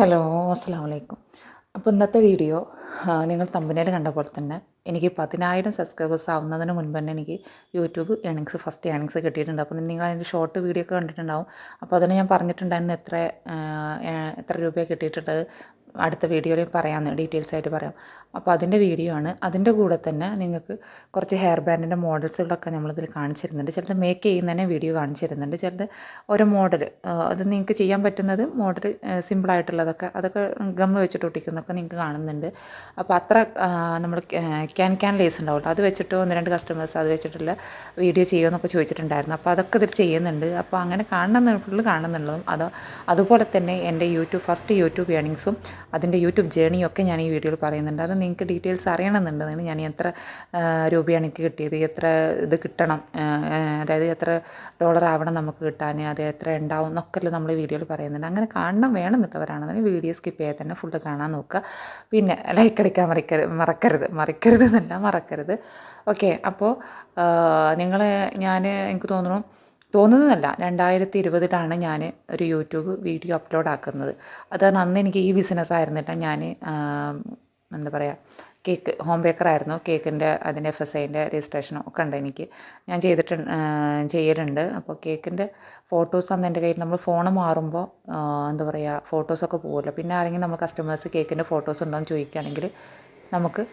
Hello അസ്സാം വലൈക്കും അപ്പോൾ ഇന്നത്തെ വീഡിയോ നിങ്ങൾ തമ്പനയിൽ കണ്ട പോലെ തന്നെ എനിക്ക് പതിനായിരം സബ്സ്ക്രൈബേഴ്സ് ആവുന്നതിന് മുൻപ് തന്നെ എനിക്ക് യൂട്യൂബ് ഏണിങ്സ് ഫസ്റ്റ് ഏണിങ്സ് കിട്ടിയിട്ടുണ്ട്. അപ്പോൾ നിങ്ങൾ അതിന്റെ ഷോർട്ട് വീഡിയോ ഒക്കെ കണ്ടിട്ടുണ്ടാവും. അപ്പോൾ അതിന് ഞാൻ പറഞ്ഞിട്ടുണ്ടായിരുന്നു എത്ര എത്ര രൂപയാണ് കിട്ടിയിട്ടുള്ളത്. അടുത്ത വീഡിയോയിൽ പറയാമെന്ന് ഡീറ്റെയിൽസ് ആയിട്ട് പറയാം. അപ്പോൾ അതിന്റെ വീഡിയോ ആണ്. അതിന്റെ കൂടെ തന്നെ നിങ്ങൾക്ക് കുറച്ച് ഹെയർ ബാൻഡിന്റെ മോഡൽസുകളൊക്കെ നമ്മളിതിൽ കാണിച്ചു തരുന്നുണ്ട് ചിലത് മേക്ക് ചെയ്യുന്നതന്നെ വീഡിയോ കാണിച്ചു തരുന്നുണ്ട് ചിലത് ഓരോ മോഡൽ അത് നിങ്ങൾക്ക് ചെയ്യാൻ പറ്റുന്നത് മോഡൽ സിമ്പിളായിട്ടുള്ളതൊക്കെ അതൊക്കെ ഗമ്മ് വെച്ചിട്ട് ഒട്ടിക്കുന്നൊക്കെ നിങ്ങൾക്ക് കാണുന്നുണ്ട്. അപ്പോൾ അത്ര നമ്മൾ ക്യാൻ ക്യാൻ ലേസ് ഉണ്ടാവുമല്ലോ അത് വെച്ചിട്ട് ഒന്ന് രണ്ട് കസ്റ്റമേഴ്സ് അത് വെച്ചിട്ടുള്ള വീഡിയോ ചെയ്യുമെന്നൊക്കെ ചോദിച്ചിട്ടുണ്ടായിരുന്നു. അപ്പോൾ അതൊക്കെ ഇതിൽ ചെയ്യുന്നുണ്ട്. അപ്പോൾ അങ്ങനെ കാണുന്ന ഫുള്ള് കാണുന്നുള്ളതും അത് അതുപോലെ തന്നെ എന്റെ യൂട്യൂബ് ഫസ്റ്റ് യൂട്യൂബ് ഏണിങ്സും അതിന്റെ യൂട്യൂബ് ജേണിയൊക്കെ ഞാൻ ഈ വീഡിയോയിൽ പറയുന്നുണ്ട്. അത് നിങ്ങൾക്ക് ഡീറ്റെയിൽസ് അറിയണമെന്നുണ്ടെങ്കിൽ ഞാൻ എത്ര രൂപയാണ് എനിക്ക് കിട്ടിയത് എത്ര ഇത് കിട്ടണം അതായത് എത്ര ഡോളർ ആവണം നമുക്ക് കിട്ടാൻ അത് എത്ര ഉണ്ടാവും എന്നൊക്കെ നമ്മൾ വീഡിയോയിൽ പറയുന്നുണ്ട്. അങ്ങനെ കാണണം വേണമെന്നുള്ളവരാണെന്നുണ്ടെങ്കിൽ വീഡിയോ സ്കിപ്പ് ചെയ്യാതെ തന്നെ ഫുള്ള് കാണാൻ നോക്കുക. പിന്നെ ലൈക്ക് അടിക്കാൻ മറിക്കരുത് മറക്കരുത് മറിക്കരുത് എന്നല്ല മറക്കരുത്. ഓക്കെ അപ്പോൾ നിങ്ങൾ ഞാൻ എനിക്ക് തോന്നുന്നു തോന്നുന്നതല്ല. രണ്ടായിരത്തി ഇരുപതിലാണ് ഞാൻ ഒരു യൂട്യൂബ് വീഡിയോ അപ്ലോഡ് ആക്കുന്നത് അത് കാരണം അന്ന് എനിക്ക് ഈ ബിസിനസ് ആയിരുന്നില്ല. ഞാൻ എന്താ പറയുക കേക്ക് ഹോം ബേക്കറായിരുന്നു കേക്കിന്റെ അതിന്റെ എഫ് എസ് ഐന്റെ രജിസ്ട്രേഷനും ഒക്കെ ഉണ്ട് എനിക്ക്. ഞാൻ ചെയ്തിട്ടുണ്ട് ചെയ്യലുണ്ട്. അപ്പോൾ കേക്കിന്റെ ഫോട്ടോസ് അന്ന് എന്റെ കയ്യിൽ നമ്മൾ ഫോൺ മാറുമ്പോൾ എന്താ പറയുക ഫോട്ടോസൊക്കെ പോകുമല്ലോ പിന്നെ ആരെങ്കിലും നമ്മൾ കസ്റ്റമേഴ്സ് കേക്കിന്റെ ഫോട്ടോസ് ഉണ്ടോ എന്ന് ചോദിക്കുകയാണെങ്കിൽ നമുക്ക്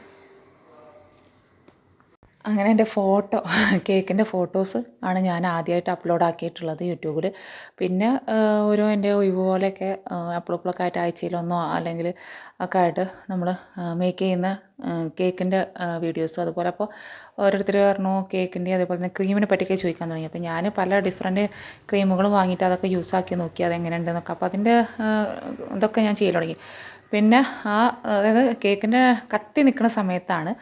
അങ്ങനെ എന്റെ ഫോട്ടോ കേക്കിന്റെ ഫോട്ടോസ് ആണ് ഞാൻ ആദ്യമായിട്ട് അപ്ലോഡ് ആക്കിയിട്ടുള്ളത് യൂട്യൂബിൽ. പിന്നെ ഓരോ എന്റെ ഒഴിവ് പോലെയൊക്കെ അപ്ലോപ്പിളൊക്കെ ആയിട്ട് ആഴ്ചയിലൊന്നോ അല്ലെങ്കിൽ ഒക്കെ ആയിട്ട് നമ്മൾ മേക്ക് ചെയ്യുന്ന കേക്കിന്റെ വീഡിയോസും അതുപോലെ അപ്പോൾ ഓരോരുത്തർ പറഞ്ഞു കേക്കിന്റെ അതേപോലെ തന്നെ ക്രീമിനെ പറ്റിയൊക്കെ ചോദിക്കാൻ തുടങ്ങി. അപ്പോൾ ഞാൻ പല ഡിഫറെന്റ് ക്രീമുകളും വാങ്ങിയിട്ട് അതൊക്കെ യൂസ് ആക്കി നോക്കി അതെങ്ങനെ ഉണ്ടെന്നൊക്കെ അപ്പോൾ അതിന്റെ ഇതൊക്കെ ഞാൻ ചെയ്യൽ തുടങ്ങി. പിന്നെ ആ അതായത് കേക്കിന്റെ കത്തി നിൽക്കുന്ന സമയത്താണ്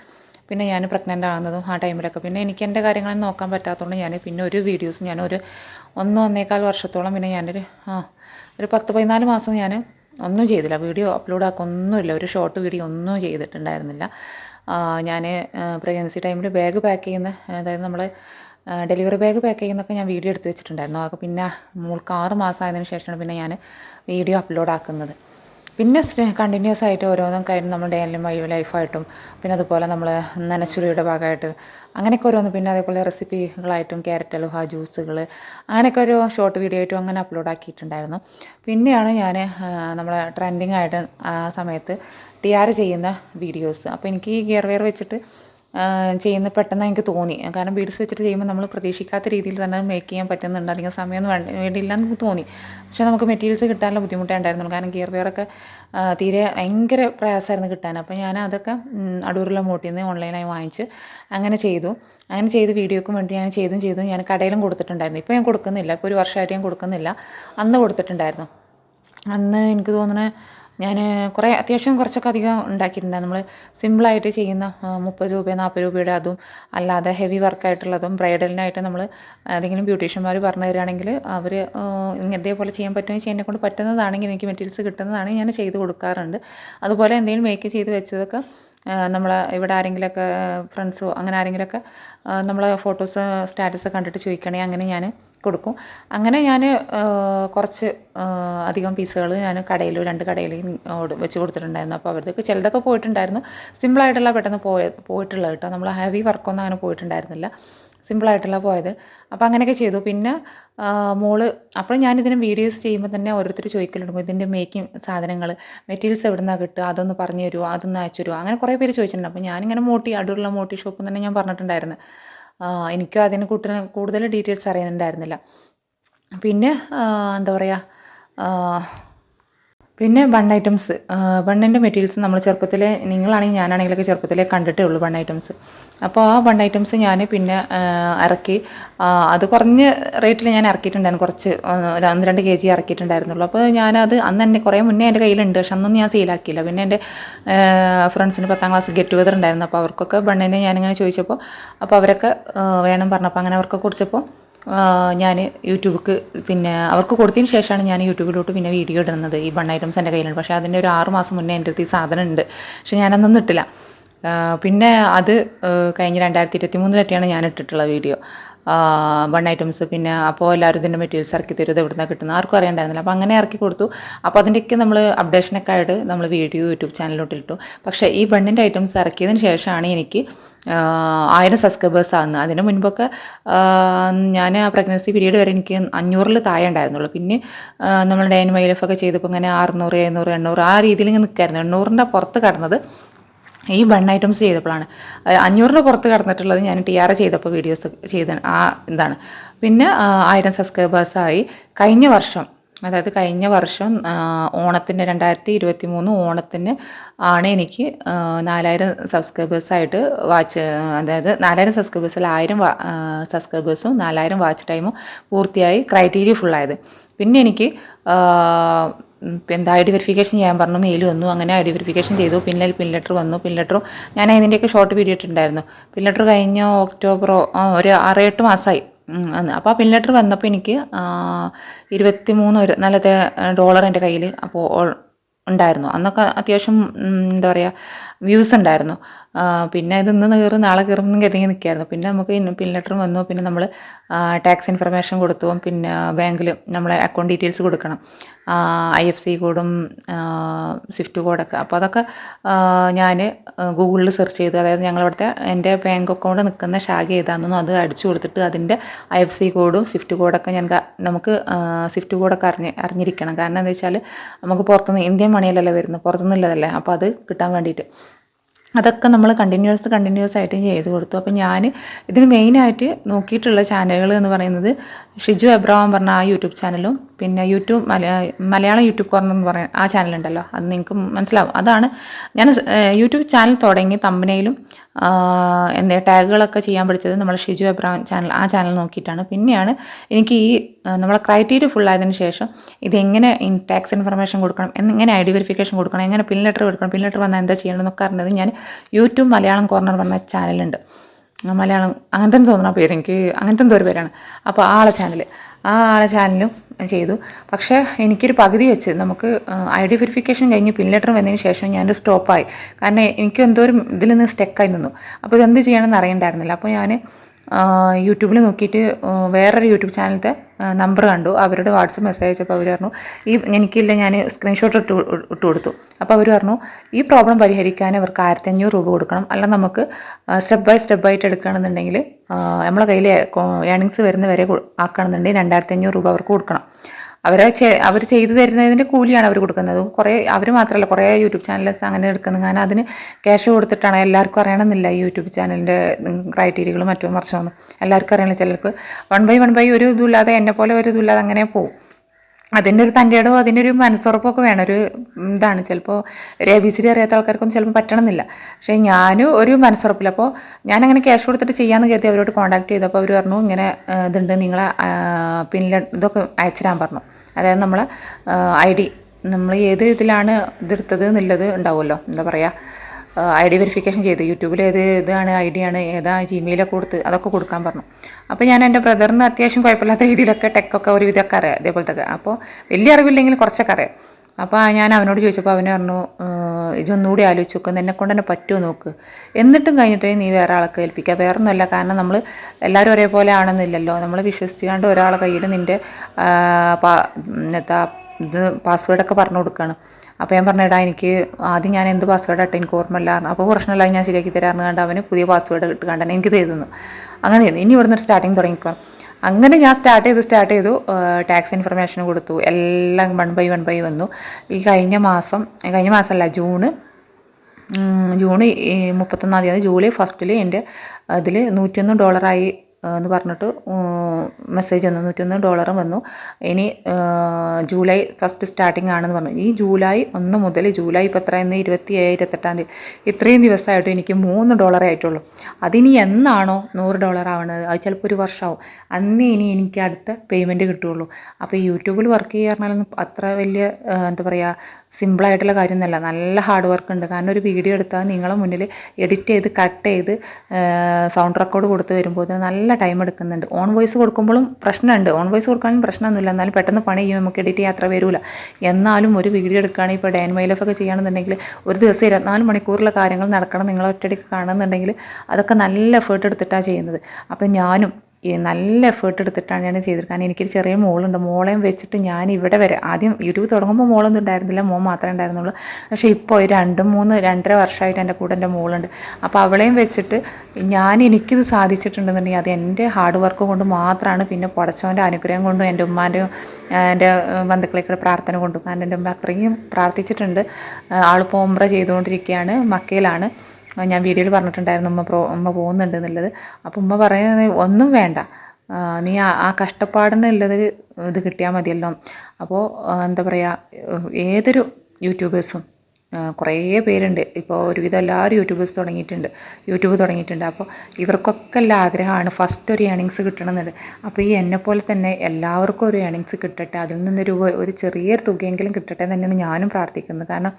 പിന്നെ ഞാൻ പ്രഗ്നന്റ് ആകുന്നതും ആ ടൈമിലൊക്കെ പിന്നെ എനിക്ക് എന്റെ കാര്യങ്ങളൊന്നും നോക്കാൻ പറ്റാത്തതുകൊണ്ട് ഞാൻ പിന്നെ ഒരു വീഡിയോസ് ഞാനൊരു ഒന്ന് ഒന്നേക്കാൽ വർഷത്തോളം പിന്നെ ഞാനൊരു ആ ഒരു പത്ത് പതിനാല് മാസം ഞാൻ ഒന്നും ചെയ്തില്ല. വീഡിയോ അപ്ലോഡ് ആക്കൊന്നുമില്ല. ഒരു ഷോർട്ട് വീഡിയോ ഒന്നും ചെയ്തിട്ടുണ്ടായിരുന്നില്ല. ഞാൻ പ്രഗ്നൻസി ടൈമിൽ ബാഗ് പാക്ക് ചെയ്യുന്ന അതായത് നമ്മൾ ഡെലിവറി ബാഗ് പാക്ക് ചെയ്യുന്നൊക്കെ ഞാൻ വീഡിയോ എടുത്ത് വെച്ചിട്ടുണ്ടായിരുന്നു. അതൊക്കെ പിന്നെ മോൾക്ക് ആറ് മാസം ആയതിനു ശേഷമാണ് പിന്നെ ഞാൻ വീഡിയോ അപ്ലോഡ് ആക്കുന്നത്. പിന്നെ കണ്ടിന്യൂസ് ആയിട്ട് ഓരോന്നും കഴിഞ്ഞ് നമ്മൾ ഡെയിലി ലൈഫായിട്ടും പിന്നെ അതുപോലെ നമ്മൾ നനച്ചുളിയുടെ ഭാഗമായിട്ട് അങ്ങനെയൊക്കെ ഓരോന്ന് പിന്നെ അതേപോലെ റെസിപ്പികളായിട്ടും ക്യാരറ്റ് അലുഹ ജ്യൂസുകൾ അങ്ങനെയൊക്കെ ഒരു ഷോർട്ട് വീഡിയോ ആയിട്ടും അങ്ങനെ അപ്ലോഡ് ആക്കിയിട്ടുണ്ടായിരുന്നു. പിന്നെയാണ് ഞാൻ നമ്മളെ ട്രെൻഡിങ് ആയിട്ട് ആ സമയത്ത് ടി ആർ ചെയ്യുന്ന വീഡിയോസ് അപ്പോൾ എനിക്ക് ഈ ഗിയർ വെയർ വെച്ചിട്ട് ചെയ്യുന്ന പെട്ടെന്ന് എനിക്ക് തോന്നി. കാരണം ബീഡ്സ് വെച്ചിട്ട് ചെയ്യുമ്പോൾ നമ്മൾ പ്രതീക്ഷിക്കാത്ത രീതിയിൽ തന്നെ മേക്ക് ചെയ്യാൻ പറ്റുന്നുണ്ട്. അല്ലെങ്കിൽ സമയമൊന്നും വേണ്ട വേണ്ടിയില്ല എന്ന് എനിക്ക് തോന്നി. പക്ഷേ നമുക്ക് മെറ്റീരിയൽസ് കിട്ടാനുള്ള ബുദ്ധിമുട്ടേ ഉണ്ടായിരുന്നുള്ളൂ. കാരണം ഗിയർ വെയറൊക്കെ തീരെ ഭയങ്കര പ്രയാസമായിരുന്നു കിട്ടാൻ. അപ്പോൾ ഞാൻ അതൊക്കെ അടൂരിലെ മോട്ടിൽ നിന്ന് ഓൺലൈനായി വാങ്ങിച്ച് അങ്ങനെ ചെയ്തു. അങ്ങനെ ചെയ്ത് വീഡിയോക്കും വേണ്ടി ഞാൻ ചെയ്തും ചെയ്തു ഞാൻ കടയിലും കൊടുത്തിട്ടുണ്ടായിരുന്നു. ഇപ്പോൾ ഞാൻ കൊടുക്കുന്നില്ല. ഇപ്പോൾ ഒരു വർഷമായിട്ട് ഞാൻ കൊടുക്കുന്നില്ല. അന്ന് കൊടുത്തിട്ടുണ്ടായിരുന്നു. അന്ന് എനിക്ക് തോന്നുന്നത് ഞാൻ കുറേ അത്യാവശ്യം കുറച്ചൊക്കെ അധികം ഉണ്ടാക്കിയിട്ടുണ്ട്. നമ്മൾ സിമ്പിളായിട്ട് ചെയ്യുന്ന മുപ്പത് രൂപ നാൽപ്പത് രൂപയുടെ അതും അല്ലാതെ ഹെവി വർക്കായിട്ടുള്ളതും ബ്രൈഡലിനായിട്ട് നമ്മൾ ഏതെങ്കിലും ബ്യൂട്ടീഷ്യന്മാർ പറഞ്ഞു തരികയാണെങ്കിൽ അവർ ഇതേപോലെ ചെയ്യാൻ പറ്റുമെങ്കിൽ എന്നെ കൊണ്ട് പറ്റുന്നതാണെങ്കിൽ എനിക്ക് മെറ്റീരിയൽസ് കിട്ടുന്നതാണെങ്കിൽ ഞാൻ ചെയ്ത് കൊടുക്കാറുണ്ട്. അതുപോലെ എന്തെങ്കിലും മേക്ക് ചെയ്ത് വെച്ചതൊക്കെ നമ്മൾ ഇവിടെ ആരെങ്കിലുമൊക്കെ ഫ്രണ്ട്സോ അങ്ങനെ ആരെങ്കിലുമൊക്കെ നമ്മളെ ഫോട്ടോസ് സ്റ്റാറ്റസ് കണ്ടിട്ട് ചോദിക്കണേ അങ്ങനെ ഞാൻ കൊടുക്കും. അങ്ങനെ ഞാൻ കുറച്ച് അധികം പീസുകൾ ഞാൻ കടയിൽ രണ്ട് കടയിൽ വെച്ച് കൊടുത്തിട്ടുണ്ടായിരുന്നു. അപ്പോൾ അവർക്ക് ചിലതൊക്കെ പോയിട്ടുണ്ടായിരുന്നു. സിമ്പിളായിട്ടുള്ള പെട്ടെന്ന് പോയ പോയിട്ടുള്ളത് കേട്ടോ. നമ്മൾ ഹെവി വർക്കൊന്നും അങ്ങനെ പോയിട്ടുണ്ടായിരുന്നില്ല. സിമ്പിളായിട്ടുള്ള പോയത്. അപ്പോൾ അങ്ങനെയൊക്കെ ചെയ്തു. പിന്നെ മോൾ അപ്പോൾ ഞാനിതിന് വീഡിയോസ് ചെയ്യുമ്പോൾ തന്നെ ഓരോരുത്തർ ചോദിക്കലുണ്ട് ഇതിന്റെ മേക്കിംഗ് സാധനങ്ങൾ മെറ്റീരിയൽസ് എവിടെ നിന്നാണ് കിട്ടുക? അതൊന്ന് പറഞ്ഞു തരുമോ അതൊന്ന് അയച്ചു തരുമോ അങ്ങനെ കുറേ പേര് ചോദിച്ചിട്ടുണ്ട്. അപ്പോൾ ഞാനിങ്ങനെ മോട്ടി അടുള്ള മോട്ടി ഷോപ്പ് തന്നെ ഞാൻ പറഞ്ഞിട്ടുണ്ടായിരുന്നു. എനിക്കും അതിനെ കൂടുതൽ കൂടുതൽ ഡീറ്റെയിൽസ് അറിയുന്നുണ്ടായിരുന്നില്ല. പിന്നെ എന്താ പറയുക പിന്നെ ബൺ ഐറ്റംസ് ബണ്ണിന്റെ മെറ്റീരിയൽസ് നമ്മൾ ചെറുപ്പത്തിലെ നിങ്ങളാണെങ്കിൽ ഞാനാണെങ്കിലൊക്കെ ചെറുപ്പത്തിലെ കണ്ടിട്ടേ ഉള്ളൂ ബൺ ഐറ്റംസ് അപ്പോൾ ആ ബൺ ഐറ്റംസ് ഞാൻ പിന്നെ ഇറക്കി അത് കുറഞ്ഞ റേറ്റിൽ ഞാൻ ഇറക്കിയിട്ടുണ്ടായിരുന്നു കുറച്ച് ഒന്ന് രണ്ട് കെ ജി ഇറക്കിയിട്ടുണ്ടായിരുന്നുള്ളൂ അപ്പോൾ ഞാനത് അന്ന് തന്നെ കുറേ മുന്നേ എന്റെ കയ്യിലുണ്ട്. പക്ഷെ അന്നൊന്നും ഞാൻ സെയിലാക്കിയില്ല പിന്നെ എന്റെ ഫ്രണ്ട്സിന് പത്താം ക്ലാസ് ഗെറ്റ് ടുഗദർ ഉണ്ടായിരുന്നു. അപ്പോൾ അവർക്കൊക്കെ ബണ്ണിനെ ഞാനിങ്ങനെ ചോദിച്ചപ്പോൾ അപ്പോൾ അവരൊക്കെ വേണം പറഞ്ഞപ്പോൾ അങ്ങനെ അവർക്കൊക്കെ കുറിച്ചപ്പോൾ ഞാൻ യൂട്യൂബിക്ക് പിന്നെ അവർക്ക് കൊടുത്തതിന് ശേഷമാണ് ഞാൻ യൂട്യൂബിലോട്ട് പിന്നെ വീഡിയോ ഇടുന്നത് ഈ ബൺ ഐറ്റംസ് എന്റെ കയ്യിലുണ്ട്. പക്ഷേ അതിന്റെ ഒരു ആറ് മാസം മുന്നേ എന്റെ അടുത്ത് ഈ സാധനം ഉണ്ട് പക്ഷേ ഞാനന്നൊന്നും ഇട്ടില്ല. പിന്നെ അത് കഴിഞ്ഞ് രണ്ടായിരത്തി ഇരുപത്തി മൂന്നിലൊക്കെയാണ് ഞാൻ ഇട്ടിട്ടുള്ള വീഡിയോ. വൺ ഐറ്റംസ് പിന്നെ അപ്പോൾ എല്ലാവരും ഇതിന്റെ മെറ്റീരിയൽസ് ഇറക്കി തരും. ഇത് എവിടുന്നാണ് കിട്ടുന്നത്? ആർക്കും അറിയണ്ടായിരുന്നില്ല. അപ്പോൾ അങ്ങനെ ഇറക്കി കൊടുത്തു. അപ്പോൾ അതിന്റെയൊക്കെ നമ്മൾ അപ്ഡേഷനൊക്കെ ആയിട്ട് നമ്മൾ വീഡിയോ യൂട്യൂബ് ചാനലിലോട്ട് ഇട്ടു. പക്ഷേ ഈ ബണ്ണിന്റെ ഐറ്റംസ് ഇറക്കിയതിന് ശേഷമാണ് എനിക്ക് ആയിരം സബ്സ്ക്രൈബേഴ്സ് ആകുന്നത് അതിന് മുൻപൊക്കെ ഞാൻ ആ പ്രഗ്നൻസി പീരീഡ് വരെ എനിക്ക് അഞ്ഞൂറിൽ താഴെ ഉണ്ടായിരുന്നുള്ളൂ. പിന്നെ നമ്മൾ ആഹ് നമ്മൾ ഡൈൻ ഒക്കെ ചെയ്തപ്പോൾ ഇങ്ങനെ അറുന്നൂറ് എഴുന്നൂറ് എണ്ണൂറ് ആ രീതിയിൽ ഇങ്ങനെ നിൽക്കായിരുന്നു എണ്ണൂറിന്റെ പുറത്ത് കടന്നത് ഈ ബൺ ഐറ്റംസ് ചെയ്തപ്പോഴാണ്. അഞ്ഞൂറിന് പുറത്ത് കടന്നിട്ടുള്ളത് ഞാൻ ടി ആർ ചെയ്തപ്പോൾ വീഡിയോസ് ചെയ്ത ആ എന്താണ് പിന്നെ ആയിരം സബ്സ്ക്രൈബേഴ്സായി കഴിഞ്ഞ വർഷം അതായത് കഴിഞ്ഞ വർഷം ഓണത്തിന് രണ്ടായിരത്തി ഇരുപത്തി മൂന്ന് ഓണത്തിന് ആണ് എനിക്ക് നാലായിരം സബ്സ്ക്രൈബേഴ്സായിട്ട് വാച്ച് അതായത് നാലായിരം സബ്സ്ക്രൈബേഴ്സിൽ ആയിരം സബ്സ്ക്രൈബേഴ്സും നാലായിരം വാച്ച് ടൈമും പൂർത്തിയായി ക്രൈറ്റീരിയ ഫുള്ളായത് പിന്നെ എനിക്ക് എന്താ ഐ ഡി വെരിഫിക്കേഷൻ ചെയ്യാൻ പറഞ്ഞു മെയിൽ വന്നു അങ്ങനെ ഐഡി വെരിഫിക്കേഷൻ ചെയ്തു പിന്നെ പിൻ ലെറ്റർ വന്നു പിൻ ലെറ്ററും ഞാൻ അതിന്റെയൊക്കെ ഷോർട്ട് വീഡിയോ ഇട്ടിട്ടുണ്ടായിരുന്നു. പിൻ ലെറ്റർ കഴിഞ്ഞ ഒക്ടോബറോ ഒരു ആറ് എട്ട് മാസമായി അന്ന്. അപ്പോൾ ആ പിൻ ലെറ്റർ വന്നപ്പോൾ എനിക്ക് ഇരുപത്തി മൂന്ന് നല്ല ഡോളർ എന്റെ കയ്യിൽ അപ്പോൾ ഉണ്ടായിരുന്നു. അന്നൊക്കെ അത്യാവശ്യം എന്താ പറയുക വ്യൂസ് ഉണ്ടായിരുന്നു. പിന്നെ ഇത് ഇന്ന് കയറും നാളെ കയറുമെന്നും കരുതി നിൽക്കായിരുന്നു പിന്നെ നമുക്ക് പിൻ ലെറ്റർ വന്നു. പിന്നെ നമ്മൾ ടാക്സ് ഇൻഫർമേഷൻ കൊടുത്തു പിന്നെ ബാങ്കിൽ നമ്മളെ അക്കൗണ്ട് ഡീറ്റെയിൽസ് കൊടുക്കണം. ഐ എഫ് സി കോഡും സ്വിഫ്റ്റ് കോഡൊക്കെ. അപ്പോൾ അതൊക്കെ ഞാൻ ഗൂഗിളിൽ സെർച്ച് ചെയ്തു. അതായത് ഞങ്ങളിവിടുത്തെ എന്റെ ബാങ്ക് അക്കൗണ്ട് നിൽക്കുന്ന ശാഖ ഏതാണെന്നോ അത് അടിച്ചു കൊടുത്തിട്ട് അതിന്റെ ഐ എഫ് സി കോഡും സ്വിഫ്റ്റ് കോഡൊക്കെ ഞാൻ നമുക്ക് സ്വിഫ്റ്റ് കോഡൊക്കെ അറിഞ്ഞ് അറിഞ്ഞിരിക്കണം. കാരണം എന്താ വെച്ചാൽ നമുക്ക് പുറത്തുനിന്ന് ഇന്ത്യൻ മണിയിലല്ലേ വരുന്നത്. പുറത്തുനിന്നുള്ളതല്ലേ. അപ്പോൾ അത് കിട്ടാൻ വേണ്ടിയിട്ട്. അതൊക്കെ നമ്മൾ കണ്ടിന്യൂസ് കണ്ടിന്യൂസ് ആയിട്ട് ചെയ്ത് കൊടുത്തു. അപ്പോൾ ഞാൻ ഇതിന് മെയിനായിട്ട് നോക്കിയിട്ടുള്ള ചാനലുകൾ എന്ന് പറയുന്നത് ഷിജു എബ്രഹാം പറഞ്ഞ ആ യൂട്യൂബ് ചാനലും പിന്നെ യൂട്യൂബ് മലയാ മലയാളം യൂട്യൂബ് കോർണർ എന്ന് പറയുന്ന ആ ചാനലുണ്ടല്ലോ. അത് നിങ്ങൾക്ക് മനസ്സിലാവും. അതാണ് ഞാൻ യൂട്യൂബ് ചാനൽ തുടങ്ങി തമ്പനയിലും എന്താ ടാഗുകളൊക്കെ ചെയ്യാൻ പഠിച്ചത് നമ്മൾ ഷിജു എബ്രഹാം ചാനൽ ആ ചാനൽ നോക്കിയിട്ടാണ്. പിന്നെയാണ് എനിക്ക് ഈ നമ്മളെ ക്രൈറ്റീരിയ ഫുൾ ആയതിനു ശേഷം ഇതെങ്ങനെ ടാക്സ് ഇൻഫർമേഷൻ കൊടുക്കണം എങ്ങനെ ഐ ഡി വെരിഫിക്കേഷൻ കൊടുക്കണം എങ്ങനെ പിൻ ലെറ്റർ കൊടുക്കണം പിൻ ലെറ്റർ വന്നാൽ എന്താ ചെയ്യണമെന്നൊക്കെ അറിഞ്ഞത് ഞാൻ യൂട്യൂബ് മലയാളം കോർണർ പറഞ്ഞ ചാനലുണ്ട്. മലയാളം അങ്ങനത്തെ തോന്നുന്ന പേര് എനിക്ക് അങ്ങനത്തെ എന്തോ ഒരു പേരാണ്. അപ്പോൾ ആ ആളെ ചാനൽ ആ ആളെ ചാനലും ചെയ്തു. പക്ഷേ എനിക്കൊരു പകുതി വെച്ച് നമുക്ക് ഐ ഡി വെരിഫിക്കേഷൻ കഴിഞ്ഞ് പിൻ ലെറ്റർ വന്നതിന് ശേഷം ഞാനൊരു സ്റ്റോപ്പായി കാരണം എനിക്ക് എന്തോ ഒരു ഇതിൽ നിന്ന് സ്റ്റെക്കായി നിന്നു. അപ്പോൾ ഇതെന്ത് ചെയ്യണമെന്ന് അറിയണ്ടായിരുന്നില്ല. അപ്പോൾ ഞാൻ യൂട്യൂബിൽ നോക്കിയിട്ട് വേറൊരു യൂട്യൂബ് ചാനലത്തെ നമ്പർ കണ്ടു. അവരുടെ വാട്സപ്പ് മെസ്സേജ് അയച്ചപ്പോൾ അവർ പറഞ്ഞു ഈ എനിക്കില്ല ഞാൻ സ്ക്രീൻഷോട്ട് ഇട്ട് ഇട്ട് കൊടുത്തു. അപ്പോൾ അവർ പറഞ്ഞു ഈ പ്രോബ്ലം പരിഹരിക്കാൻ അവർക്ക് ആയിരത്തി അഞ്ഞൂറ് രൂപ കൊടുക്കണം. അല്ല നമുക്ക് സ്റ്റെപ്പ് ബൈ സ്റ്റെപ്പ് ആയിട്ട് എടുക്കുകയാണെന്നുണ്ടെങ്കിൽ നമ്മളെ കയ്യിൽ ഏണിങ്സ് വരുന്ന വരെ ആക്കുകയാണെന്നുണ്ടെങ്കിൽ രണ്ടായിരത്തി അഞ്ഞൂറ് രൂപ അവർക്ക് കൊടുക്കണം. അവരെ അവർ ചെയ്തു തരുന്നതിന്റെ കൂലിയാണ് അവർ കൊടുക്കുന്നത്. കുറേ അവർ മാത്രമല്ല കുറേ യൂട്യൂബ് ചാനൽസ് അങ്ങനെ എടുക്കുന്നത് കാരണം അതിന് ക്യാഷ് കൊടുത്തിട്ടാണ് എല്ലാവർക്കും അറിയണമെന്നില്ല ഈ യൂട്യൂബ് ചാനലിന്റെ ക്രൈറ്റീരിയകളും മറ്റും മറിച്ചൊന്നും. എല്ലാവർക്കും അറിയണം ചിലർക്ക് വൺ ബൈ വൺ ബൈ ഒരു ഇതുമില്ലാതെ എന്നെ പോലെ ഒരു ഇതുമില്ലാതെ അങ്ങനെ പോകും അതിന്റെ ഒരു തന്റെ ഇടവും അതിന്റെ ഒരു മനസ്സുറപ്പൊക്കെ വേണം. ഒരു ഇതാണ്. ചിലപ്പോൾ ഒരു എ ബി സി ഡി അറിയാത്ത ആൾക്കാർക്കൊന്നും ചിലപ്പോൾ പറ്റണമെന്നില്ല. പക്ഷേ ഞാനും ഒരു മനസ്സുറപ്പില്ല. അപ്പോൾ ഞാനങ്ങനെ ക്യാഷ് കൊടുത്തിട്ട് ചെയ്യാമെന്ന് കരുതി അവരോട് കോൺടാക്ട് ചെയ്തപ്പോൾ അവർ പറഞ്ഞു ഇങ്ങനെ ഇതുണ്ട്. നിങ്ങളെ പിന്നിൽ ഇതൊക്കെ അയച്ചുതരാൻ പറഞ്ഞു. അതായത് നമ്മൾ ഐ ഡി നമ്മൾ ഏത് ഇതിലാണ് ഇതെടുത്തത് എന്നുള്ളത് ഉണ്ടാവുമല്ലോ. എന്താ പറയുക ഐ ഡി വെരിഫിക്കേഷൻ ചെയ്ത് യൂട്യൂബിൽ ഏത് ഇതാണ് ഐ ഡി ആണ് ഏതാ ജിമെയിലൊക്കെ കൊടുത്ത് അതൊക്കെ കൊടുക്കാൻ പറഞ്ഞു. അപ്പോൾ ഞാൻ എന്റെ ബ്രദറിന് അത്യാവശ്യം കുഴപ്പമില്ലാത്ത രീതിയിലൊക്കെ ടെക്കൊക്കെ ഒരു വിധമൊക്കെ അറിയാം അതേപോലത്തെ ഒക്കെ അപ്പോൾ വലിയ അറിവില്ലെങ്കിൽ കുറച്ചൊക്കെ അറിയാം. അപ്പോൾ ഞാൻ അവനോട് ചോദിച്ചപ്പോൾ അവന് പറഞ്ഞു "ഏഹ്, ഇതൊന്നുകൂടി ആലോചിച്ച് നോക്ക് എന്നെ കൊണ്ട് തന്നെ പറ്റുമോ നോക്ക്. എന്നിട്ടും കഴിഞ്ഞിട്ടേ നീ വേറെ ആളെ ഏൽപ്പിക്കുക വേറെ ഒന്നുമല്ല കാരണം നമ്മൾ എല്ലാവരും ഒരേപോലെ ആണെന്നില്ലല്ലോ. നമ്മൾ വിശ്വസിച്ചുകൊണ്ട് ഒരാളെ കയ്യിൽ നിന്റെ എന്താ ഇത് പാസ്വേഡൊക്കെ പറഞ്ഞു കൊടുക്കുകയാണ് അപ്പോൾ ഞാൻ പറഞ്ഞിടാ എനിക്ക് ആദ്യം ഞാൻ എന്ത് പാസ്വേഡ് ഇട്ട് എനിക്ക് ഓർമ്മയില്ല. അപ്പോൾ പ്രശ്നമില്ല ഞാൻ ശരിയാക്കി തരാമെന്ന് കണ്ട് അവന് പുതിയ പാസ്വേഡ് ഇട്ട് കണ്ടാണ് എനിക്ക് തരുന്നു അങ്ങനെ ഇനി ഇവിടുന്ന് സ്റ്റാർട്ടിങ് തുടങ്ങിക്കോ. അങ്ങനെ ഞാൻ സ്റ്റാർട്ട് ചെയ്തു സ്റ്റാർട്ട് ചെയ്തു. ടാക്സ് ഇൻഫർമേഷൻ കൊടുത്തു. എല്ലാം വൺ ബൈ വൺ ബൈ വന്നു. ഈ കഴിഞ്ഞ മാസം കഴിഞ്ഞ മാസമല്ല ജൂണ്. ജൂൺ മുപ്പത്തൊന്നാം തീയതി ജൂലൈ ഫസ്റ്റിൽ എന്റെ അതിൽ നൂറ്റിയൊന്ന് ഡോളറായി എന്ന് പറഞ്ഞിട്ട് മെസ്സേജ് വന്നു. നൂറ്റൊന്ന് ഡോളറും വന്നു. ഇനി ജൂലൈ ഫസ്റ്റ് സ്റ്റാർട്ടിംഗ് ആണെന്ന് പറഞ്ഞു. ഈ ജൂലൈ ഒന്ന് മുതൽ ജൂലൈ ഇപ്പോൾ എത്ര ഇന്ന്? ഇരുപത്തി ഏഴ് ഇരുപത്തെട്ടാം തീയതി. ഇത്രയും ദിവസമായിട്ട് എനിക്ക് മൂന്ന് ഡോളറേ ആയിട്ടുള്ളൂ. അതിനി എന്നാണോ നൂറ് ഡോളർ ആവണത്? അത് ചിലപ്പോൾ ഒരു വർഷമാവും അന്ന് ഇനി എനിക്ക് അടുത്ത പേയ്മെന്റ് കിട്ടുള്ളൂ. അപ്പോൾ യൂട്യൂബിൽ വർക്ക് ചെയ്യാറുണ്ടെങ്കിൽ അത്ര വലിയ എന്താ പറയുക സിമ്പിളായിട്ടുള്ള എന്നല്ല നല്ല ഹാർഡ് വർക്ക് ഉണ്ട്. കാരണം ഒരു വീഡിയോ എടുത്താൽ നിങ്ങളെ മുന്നിൽ എഡിറ്റ് ചെയ്ത് കട്ട് ചെയ്ത് സൗണ്ട് റെക്കോർഡ് കൊടുത്ത് വരുമ്പോൾ നല്ല ടൈം എടുക്കുന്നുണ്ട്. ഓൺ വോയിസ് കൊടുക്കുമ്പോഴും പ്രശ്നമുണ്ട്. ഓൺ വോയിസ് കൊടുക്കാനും പ്രശ്നമൊന്നുമില്ല. എന്നാലും പെട്ടെന്ന് പണി ചെയ്യുമ്പോൾ നമുക്ക് എഡിറ്റ് ചെയ്യാൻ അത്ര വരില്ല എന്നാലും ഒരു വീഡിയോ എടുക്കുകയാണെങ്കിൽ ഇപ്പോൾ ഡാൻ മൈലഫൊക്കെ ചെയ്യുകയാണെന്നുണ്ടെങ്കിൽ ഒരു ദിവസം ഇരുപത്തിനാല് മണിക്കൂറുള്ള കാര്യങ്ങൾ നടക്കണം. നിങ്ങൾ ഒറ്റയടിക്ക് കാണുന്നുണ്ടെങ്കിൽ അതൊക്കെ നല്ല എഫേർട്ട് എടുത്തിട്ടാണ് ചെയ്യുന്നത്. അപ്പം ഞാനും നല്ല എഫേർട്ട് എടുത്തിട്ടാണ് ഞാൻ ചെയ്തത്. കാരണം എനിക്കൊരു ചെറിയ മോളുണ്ട്. മോളെയും വെച്ചിട്ട് ഞാൻ ഇവിടെ വരെ ആദ്യം യൂട്യൂബ് തുടങ്ങുമ്പോൾ മോളൊന്നും ഉണ്ടായിരുന്നില്ല. മോൻ മാത്രമേ ഉണ്ടായിരുന്നുള്ളൂ. പക്ഷേ ഇപ്പോൾ രണ്ട് മൂന്ന് രണ്ടര വർഷമായിട്ട് എന്റെ കൂടെ എന്റെ മോളുണ്ട്. അപ്പോൾ അവളെയും വെച്ചിട്ട് ഞാൻ എനിക്കിത് സാധിച്ചിട്ടുണ്ടെന്നുണ്ടെങ്കിൽ അത് എന്റെ ഹാർഡ് വർക്ക് കൊണ്ട് മാത്രമാണ് പിന്നെ പടച്ചവന്റെ അനുഗ്രഹം കൊണ്ടും എന്റെ ഉമ്മാന്റെയും എന്റെ ബന്ധുക്കളെയൊക്കെ പ്രാർത്ഥന കൊണ്ടും. കാരണം എന്റെ ഉമ്മ അത്രയും പ്രാർത്ഥിച്ചിട്ടുണ്ട്. ആളിപ്പോൾ ഉമ്ര ചെയ്തുകൊണ്ടിരിക്കുകയാണ്. മക്കയിലാണ്. ഞാൻ വീഡിയോയിൽ പറഞ്ഞിട്ടുണ്ടായിരുന്നു ഉമ്മ പ്രോ ഉമ്മ പോകുന്നുണ്ട് എന്നുള്ളത്. അപ്പോൾ ഉമ്മ പറയുന്നത് ഒന്നും വേണ്ട. നീ ആ കഷ്ടപ്പാടിനുള്ളത് ഇത് കിട്ടിയാൽ മതിയല്ലോ. അപ്പോൾ എന്താ പറയുക ഏതൊരു യൂട്യൂബേഴ്സും കുറേ പേരുണ്ട്. ഇപ്പോൾ ഒരുവിധം എല്ലാവരും യൂട്യൂബേഴ്സ് തുടങ്ങിയിട്ടുണ്ട്. യൂട്യൂബ് തുടങ്ങിയിട്ടുണ്ട്. അപ്പോൾ ഇവർക്കൊക്കെ എല്ലാ ആഗ്രഹമാണ് ഫസ്റ്റ് ഒരു ഏണിങ്സ് കിട്ടണമെന്നുണ്ട് അപ്പോൾ ഈ എന്നെപ്പോലെ തന്നെ എല്ലാവർക്കും ഒരു ഏണിങ്സ് കിട്ടട്ടെ അതിൽ നിന്നൊരു ഒരു ചെറിയൊരു തുകയെങ്കിലും കിട്ടട്ടെ എന്ന് തന്നെയാണ് ഞാനും പ്രാർത്ഥിക്കുന്നത്. കാരണം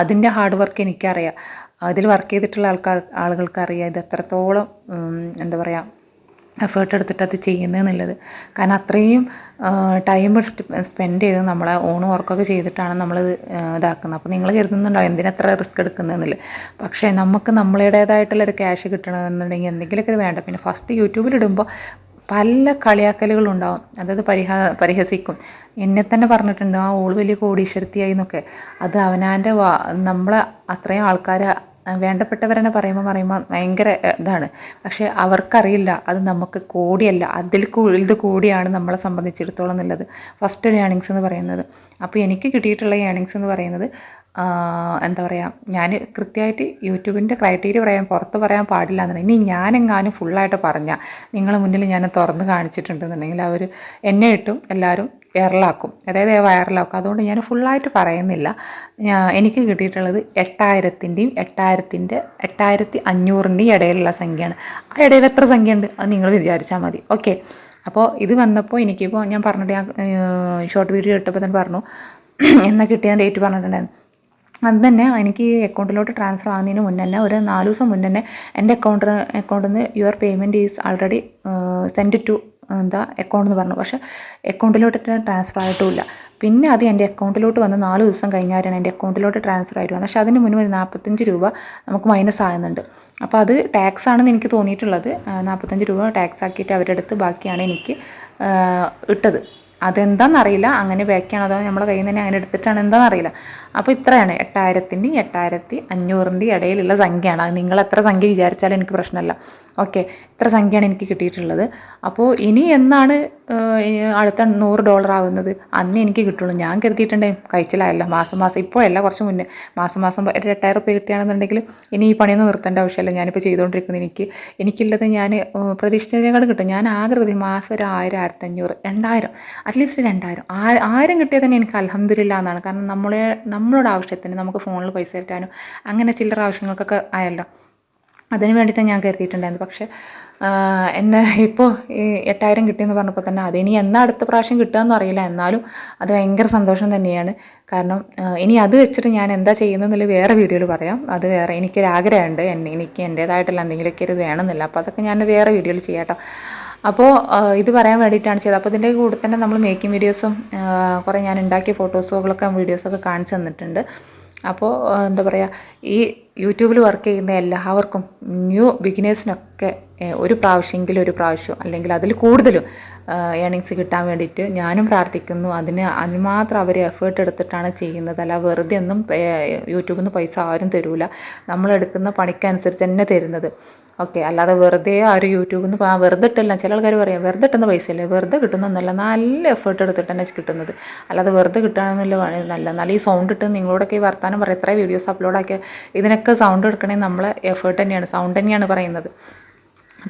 അതിന്റെ ഹാർഡ് വർക്ക് എനിക്കറിയാം. അതിൽ വർക്ക് ചെയ്തിട്ടുള്ള ആൾക്കാർ ആളുകൾക്ക് അറിയാം ഇത് എത്രത്തോളം എന്താ പറയുക എഫേർട്ട് എടുത്തിട്ട് അത് ചെയ്യുന്നത് എന്നുള്ളത്. കാരണം അത്രയും ടൈം സ്പെൻഡ് ചെയ്ത് നമ്മൾ ഓൺ വർക്കൊക്കെ ചെയ്തിട്ടാണ് നമ്മളിത് ഇതാക്കുന്നത്. അപ്പോൾ നിങ്ങൾ കരുതുന്നുണ്ടാവും എന്തിനത്ര റിസ്ക് എടുക്കുന്നതെന്നില്ല പക്ഷേ നമുക്ക് നമ്മളുടേതായിട്ടുള്ളൊരു ക്യാഷ് കിട്ടണമെന്നുണ്ടെങ്കിൽ എന്തെങ്കിലുമൊക്കെ വേണ്ട. പിന്നെ ഫസ്റ്റ് യൂട്യൂബിലിടുമ്പോൾ പല കളിയാക്കലുകളുണ്ടാവും അതായത് പരിഹാ പരിഹസിക്കും. എന്നെ തന്നെ പറഞ്ഞിട്ടുണ്ട് ആ ഓൾ വലിയ കോടീശ്വരത്തിയായി എന്നൊക്കെ. അത് അവനാന്റെ വാ നമ്മളെ അത്രയും ആൾക്കാരെ വേണ്ടപ്പെട്ടവരെന്നെ പറയുമ്പോൾ പറയുമ്പോൾ ഭയങ്കര ഇതാണ്. പക്ഷേ അവർക്കറിയില്ല അത് നമുക്ക് കോടിയല്ല അതിൽ ഇത് കൂടിയാണ് നമ്മളെ സംബന്ധിച്ചിടത്തോളം എന്നുള്ളത്. ഫസ്റ്റ് ഒരു ഏണിങ്സ് എന്ന് പറയുന്നത്. അപ്പോൾ എനിക്ക് കിട്ടിയിട്ടുള്ള ഏണിങ്സ് എന്ന് പറയുന്നത് എന്താ പറയുക ഞാൻ കൃത്യമായിട്ട് യൂട്യൂബിന്റെ ക്രൈറ്റീരിയ പറയാൻ പുറത്ത് പറയാൻ പാടില്ല എന്നുണ്ടെങ്കിൽ ഇനി ഞാനെങ്ങാനും ഫുള്ളായിട്ട് പറഞ്ഞാൽ നിങ്ങളെ മുന്നിൽ ഞാൻ തുറന്ന് കാണിച്ചിട്ടുണ്ടെന്നുണ്ടെങ്കിൽ അവർ എന്നെ ഇട്ടും എല്ലാവരും വൈറലാക്കും അതായത് വൈറലാക്കും അതുകൊണ്ട് ഞാൻ ഫുള്ളായിട്ട് പറയുന്നില്ല. എനിക്ക് കിട്ടിയിട്ടുള്ളത് എട്ടായിരത്തിന്റെയും എട്ടായിരത്തിന്റെ എട്ടായിരത്തി അഞ്ഞൂറിന്റെയും ഇടയിലുള്ള സംഖ്യയാണ്. ആ ഇടയിൽ എത്ര സംഖ്യ ഉണ്ട് അത് നിങ്ങൾ വിചാരിച്ചാൽ മതി. ഓക്കെ. അപ്പോൾ ഇത് വന്നപ്പോൾ എനിക്കിപ്പോൾ ഞാൻ പറഞ്ഞിട്ട് ഞാൻ ഷോർട്ട് വീഡിയോ ഇട്ടപ്പോൾ തന്നെ പറഞ്ഞു. എന്നാൽ കിട്ടിയ ഡേറ്റ് പറഞ്ഞിട്ടുണ്ടായിരുന്നു. അത് തന്നെ എനിക്ക് അക്കൗണ്ടിലോട്ട് ട്രാൻസ്ഫർ ആകുന്നതിന് മുന്നേ തന്നെ ഒരു നാല് ദിവസം മുന്നേ തന്നെ എന്റെ അക്കൗണ്ട് അക്കൗണ്ടിൽ നിന്ന് your payment is already send to എന്താ അക്കൗണ്ട് എന്ന് പറഞ്ഞു. പക്ഷേ അക്കൗണ്ടിലോട്ട് ട്രാൻസ്ഫർ ആയിട്ടുമില്ല. പിന്നെ അത് എന്റെ അക്കൗണ്ടിലോട്ട് വന്ന് നാല് ദിവസം കഴിഞ്ഞാലാണ് എന്റെ അക്കൗണ്ടിലോട്ട് ട്രാൻസ്ഫർ ആയിട്ട് വന്നത്. പക്ഷേ അതിന് മുന്നേ ഒരു നാൽപ്പത്തഞ്ച് രൂപ നമുക്ക് മൈനസ് ആകുന്നുണ്ട്. അപ്പോൾ അത് ടാക്സ് ആണെന്ന് എനിക്ക് തോന്നിയിട്ടുള്ളത്. നാൽപ്പത്തഞ്ച് രൂപ ടാക്സ് ആക്കിയിട്ട് അവരുടെ അടുത്ത് ബാക്കിയാണ് എനിക്ക് ഇട്ടത്. അതെന്താണെന്നറിയില്ല അങ്ങനെ ബാക്കിയാണ് അതോ നമ്മളെ കയ്യിൽ നിന്ന് തന്നെ അങ്ങനെ എടുത്തിട്ടാണ് എന്താണെന്നറിയില്ല അപ്പോൾ ഇത്രയാണ്. എട്ടായിരത്തിന്റെയും എട്ടായിരത്തി അഞ്ഞൂറിന്റെയും ഇടയിലുള്ള സംഖ്യയാണ്. അത് നിങ്ങൾ എത്ര സംഖ്യ വിചാരിച്ചാലും എനിക്ക് പ്രശ്നമല്ല. ഓക്കെ. ഇത്ര സംഖ്യയാണ് എനിക്ക് കിട്ടിയിട്ടുള്ളത്. അപ്പോൾ ഇനി എന്നാണ് അടുത്ത നൂറ് ഡോളർ ആകുന്നത്? അന്ന് എനിക്ക് കിട്ടുള്ളൂ. ഞാൻ കരുതിയിട്ടുണ്ടേ. കഴിച്ചിലായല്ലോ. മാസം മാസം ഇപ്പോഴല്ല കുറച്ച് മുന്നേ. മാസം മാസം ഒരു എട്ടായിരം റുപ്യ കിട്ടുകയാണെന്നുണ്ടെങ്കിൽ ഇനി ഈ പണിയൊന്നും നിർത്തേണ്ട ആവശ്യമില്ല. ഞാനിപ്പോൾ ചെയ്തുകൊണ്ടിരിക്കുന്നത് എനിക്ക് എനിക്കുള്ളത് ഞാൻ പ്രതീക്ഷിച്ചതിനേക്കാൾ കിട്ടും. ഞാൻ ആകെ മാസം ഒരു ആയിരം ആയിരത്തഞ്ഞൂറ് രണ്ടായിരം. അറ്റ്ലീസ്റ്റ് രണ്ടായിരം. ആയിരം കിട്ടിയാൽ തന്നെ എനിക്ക് അലഹമില്ല എന്നാണ്. കാരണം നമ്മളെ നമ്മളുടെ ആവശ്യത്തിന് നമുക്ക് ഫോണിൽ പൈസ കിട്ടാനും അങ്ങനെ ചില്ലറ ആവശ്യങ്ങൾക്കൊക്കെ ആയല്ലോ. അതിന് വേണ്ടിയിട്ട് ഞാൻ കരുതിയിട്ടുണ്ടായിരുന്നു പക്ഷേ എന്നെ ഇപ്പോൾ ഈ എട്ടായിരം കിട്ടിയെന്ന് പറഞ്ഞപ്പോൾ തന്നെ അതിനി എന്നാ അടുത്ത പ്രാവശ്യം കിട്ടുകയെന്ന് അറിയില്ല. എന്നാലും അത് ഭയങ്കര സന്തോഷം തന്നെയാണ്. കാരണം ഇനി അത് വെച്ചിട്ട് ഞാൻ എന്താ ചെയ്യുന്നതെന്നുള്ള വേറെ വീഡിയോയിൽ പറയാം. അത് വേറെ എനിക്കൊരു ആഗ്രഹമുണ്ട് എന്നെ എനിക്ക് എന്റേതായിട്ടുള്ള എന്തെങ്കിലുമൊക്കെ ഒരു വേണമെന്നില്ല. അപ്പോൾ അതൊക്കെ ഞാൻ വേറെ വീഡിയോയിൽ ചെയ്യാം കേട്ടോ. അപ്പോൾ ഇത് പറയാൻ വേണ്ടിയിട്ടാണ് ചെയ്തത്. അപ്പോൾ ഇതിന്റെ കൂടെ തന്നെ നമ്മൾ മേക്കിംഗ് വീഡിയോസും കുറേ ഞാൻ ഉണ്ടാക്കിയ ഫോട്ടോസുകളൊക്കെ വീഡിയോസൊക്കെ കാണിച്ചു തന്നിട്ടുണ്ട്. അപ്പോൾ എന്താ പറയുക ഈ യൂട്യൂബിൽ വർക്ക് ചെയ്യുന്ന എല്ലാവർക്കും ന്യൂ ബിഗിനേഴ്സിനൊക്കെ ഒരു പ്രാവശ്യമെങ്കിലും ഒരു പ്രാവശ്യം അല്ലെങ്കിൽ അതിൽ കൂടുതലും ഏണിങ്സ് കിട്ടാൻ വേണ്ടിയിട്ട് ഞാനും പ്രാർത്ഥിക്കുന്നു. അതിന് മാത്രം അവർ എഫേർട്ട് എടുത്തിട്ടാണ് ചെയ്യുന്നത്. അല്ല വെറുതെ ഒന്നും യൂട്യൂബിൽ നിന്ന് പൈസ ആരും തരൂല. നമ്മളെടുക്കുന്ന പണിക്കനുസരിച്ച് തന്നെ തരുന്നത്. ഓക്കെ അല്ലാതെ വെറുതെ ആ ഒരു യൂട്യൂബിൽ നിന്ന് ആ വെറുതെ ഇട്ടില്ല. ചില ആൾക്കാർ പറയാം വെറുതെ ഇട്ടുന്ന പൈസയല്ലേ? വെറുതെ കിട്ടുന്നൊന്നല്ല. നല്ല എഫേർട്ട് എടുത്തിട്ട് തന്നെ കിട്ടുന്നത്. അല്ലാതെ വെറുതെ കിട്ടുകയാണെന്നുള്ള നല്ല നല്ല ഈ സൗണ്ട് ഇട്ട് നിങ്ങളോടൊക്കെ ഈ വർത്താനം പറയാം. എത്ര വീഡിയോസ് അപ്ലോഡ് ആക്കിയ ഇതിനൊക്കെ സൗണ്ട് എടുക്കണേ നമ്മളെ എഫേർട്ട് തന്നെയാണ്. സൗണ്ട് തന്നെയാണ് പറയുന്നത്.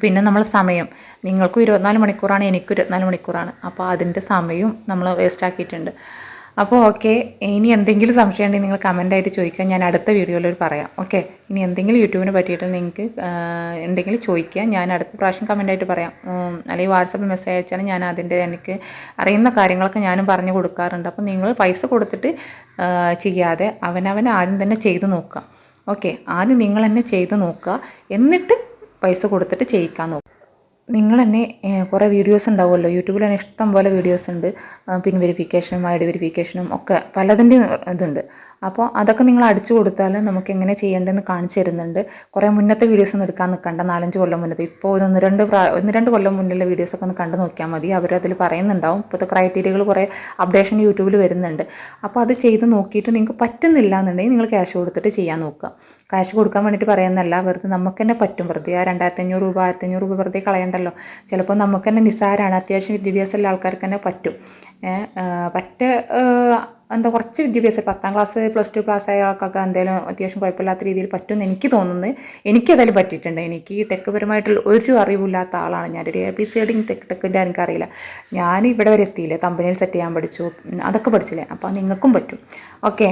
പിന്നെ നമ്മൾ സമയം. നിങ്ങൾക്കും ഇരുപത്തിനാല് മണിക്കൂറാണ് എനിക്കും ഇരുപത്തിനാല് മണിക്കൂറാണ്. അപ്പോൾ അതിന്റെ സമയവും നമ്മൾ വേസ്റ്റ് ആക്കിയിട്ടുണ്ട് അപ്പോൾ ഓക്കെ ഇനി എന്തെങ്കിലും സംശയം ഉണ്ടെങ്കിൽ നിങ്ങൾ കമന്റായിട്ട് ചോദിക്കുക ഞാൻ അടുത്ത വീഡിയോയിൽ പറയാം. ഓക്കെ ഇനി എന്തെങ്കിലും യൂട്യൂബിനെ പറ്റിയിട്ട് നിങ്ങൾക്ക് എന്തെങ്കിലും ചോദിക്കുക ഞാൻ അടുത്ത പ്രാവശ്യം കമന്റായിട്ട് പറയാം. അല്ലെങ്കിൽ വാട്സപ്പിൽ മെസ്സേജ് അയച്ചാൽ ഞാൻ അതിന്റെ എനിക്ക് അറിയുന്ന കാര്യങ്ങളൊക്കെ ഞാനും പറഞ്ഞു കൊടുക്കാറുണ്ട്. അപ്പോൾ നിങ്ങൾ പൈസ കൊടുത്തിട്ട് ചെയ്യാതെ അവനവൻ ആദ്യം തന്നെ ചെയ്ത് നോക്കുക. ഓക്കെ ആദ്യം നിങ്ങൾ തന്നെ ചെയ്ത് നോക്കുക. എന്നിട്ട് പൈസ കൊടുത്തിട്ട് ചെയ്യിക്കാൻ നോക്കും. നിങ്ങൾ തന്നെ കുറേ വീഡിയോസ് ഉണ്ടാവുമല്ലോ? യൂട്യൂബിൽ തന്നെ ഇഷ്ടം പോലെ വീഡിയോസ് ഉണ്ട്. പിൻ വെരിഫിക്കേഷനും ഐ ഡി വെരിഫിക്കേഷനും ഒക്കെ പലതിന്റെ ഇതുണ്ട്. അപ്പോൾ അതൊക്കെ നിങ്ങൾ അടിച്ചു കൊടുത്താൽ നമുക്ക് എങ്ങനെ ചെയ്യേണ്ടതെന്ന് കാണിച്ചു തരുന്നുണ്ട്. കുറേ മുന്നത്തെ വീഡിയോസ് ഒന്നും എടുക്കാൻ നിൽക്കണ്ട നാലഞ്ച് കൊല്ലം മുന്നത്തെ. ഇപ്പോൾ ഒരു ഒന്ന് രണ്ട് ഒന്ന് രണ്ട് കൊല്ലം മുന്നിലുള്ള വീഡിയോസൊക്കെ ഒന്ന് കണ്ടു നോക്കിയാൽ മതി. അവരതിൽ പറയുന്നുണ്ടാവും. ഇപ്പോഴത്തെ ക്രൈറ്റീരിയകൾ കുറേ അപ്ഡേഷൻ യൂട്യൂബിൽ വരുന്നുണ്ട്. അപ്പോൾ അത് ചെയ്ത് നോക്കിയിട്ട് നിങ്ങൾക്ക് പറ്റുന്നില്ല എന്നുണ്ടെങ്കിൽ നിങ്ങൾ ക്യാഷ് കൊടുത്തിട്ട് ചെയ്യാൻ നോക്കുക. ക്യാഷ് കൊടുക്കാൻ വേണ്ടിയിട്ട് പറയുന്നതല്ല. വെറുതെ നമുക്ക് തന്നെ പറ്റും. വെറുതെ ആ രണ്ടായിരത്തി അഞ്ഞൂറ് രൂപ ആയിരത്തി അഞ്ഞൂറ് രൂപ വെറുതെ കളയണ്ടല്ലോ. ചിലപ്പോൾ നമുക്ക് തന്നെ നിസ്സാരമാണ് അത്യാവശ്യം വിദ്യാഭ്യാസമുള്ള ആൾക്കാർക്ക് തന്നെ പറ്റും പറ്റ എന്താ കുറച്ച് വിദ്യാഭ്യാസം. പത്താം ക്ലാസ് പ്ലസ് ടു ക്ലാസ് ആയ ആൾക്കൊക്കെ എന്തെങ്കിലും അത്യാവശ്യം കുഴപ്പമില്ലാത്ത രീതിയിൽ പറ്റുമെന്ന് എനിക്ക് തോന്നുന്നത് എനിക്കതിൽ പറ്റിയിട്ടുണ്ട്. എനിക്ക് ടെക് പരമായിട്ടുള്ള ഒരു അറിവില്ലാത്ത ആളാണ് ഞാൻ. ഞാനൊരു എ ബി സി ഡിങ് തെക്ക് ടെക്കിന്റെ എനിക്കറിയില്ല. ഞാൻ ഇവിടെ വരെ എത്തിയില്ലേ. കമ്പനിയിൽ സെറ്റ് ചെയ്യാൻ പഠിച്ചു. അതൊക്കെ പഠിച്ചില്ലേ? അപ്പോൾ നിങ്ങൾക്കും പറ്റും. ഓക്കെ